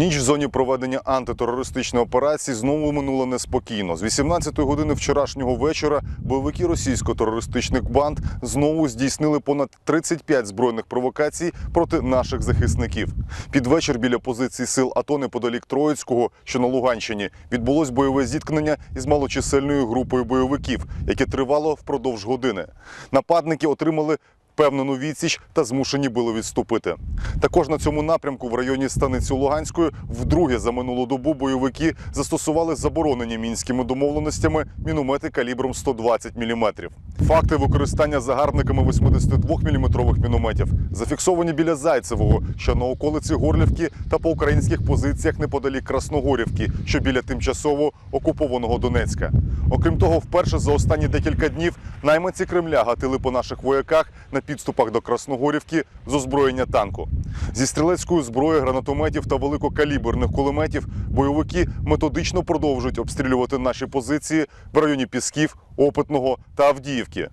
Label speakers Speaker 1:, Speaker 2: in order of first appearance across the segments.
Speaker 1: Ніч в зоні проведення антитерористичної операції знову минула неспокійно. З 18-ї години вчорашнього вечора бойовики російсько-терористичних банд знову здійснили понад 35 збройних провокацій проти наших захисників. Під вечір біля позицій сил АТО неподалік Троїцького, що на Луганщині, відбулось бойове зіткнення із малочисельною групою бойовиків, яке тривало впродовж години. Нападники отримали впевнену відсіч та змушені були відступити. Також на цьому напрямку в районі станиці Луганської вдруге за минулу добу бойовики застосували заборонені мінськими домовленостями міномети калібром 120 мм. Факти використання загарбниками 82-мм мінометів зафіксовані біля Зайцевого, що на околиці Горлівки та по українських позиціях неподалік Красногорівки, що біля тимчасово окупованого Донецька. Окрім того, вперше за останні декілька днів найманці Кремля гатили по наших вояках на підступах до Красногорівки з озброєння танку. Зі стрілецької зброї, гранатометів та великокаліберних кулеметів бойовики методично продовжують обстрілювати наші позиції в районі Пісків, Опитного та Авдіївки.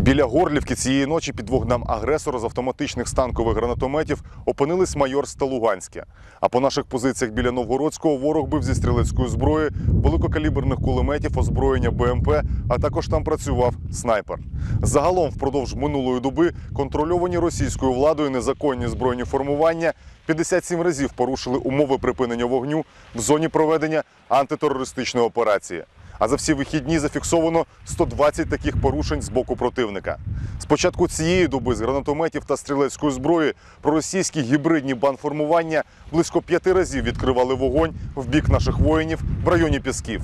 Speaker 1: Біля Горлівки цієї ночі під вогнем агресора з автоматичних станкових гранатометів опинились Майорськ та Луганське. А по наших позиціях біля Новгородського ворог бив зі стрілецької зброї, великокаліберних кулеметів, озброєння БМП, а також там працював снайпер. Загалом впродовж минулої доби контрольовані російською владою незаконні збройні формування 57 разів порушили умови припинення вогню в зоні проведення антитерористичної операції. А за всі вихідні зафіксовано 120 таких порушень з боку противника. З початку цієї доби з гранатометів та стрілецької зброї проросійські гібридні банформування близько п'яти разів відкривали вогонь в бік наших воїнів в районі Пісків.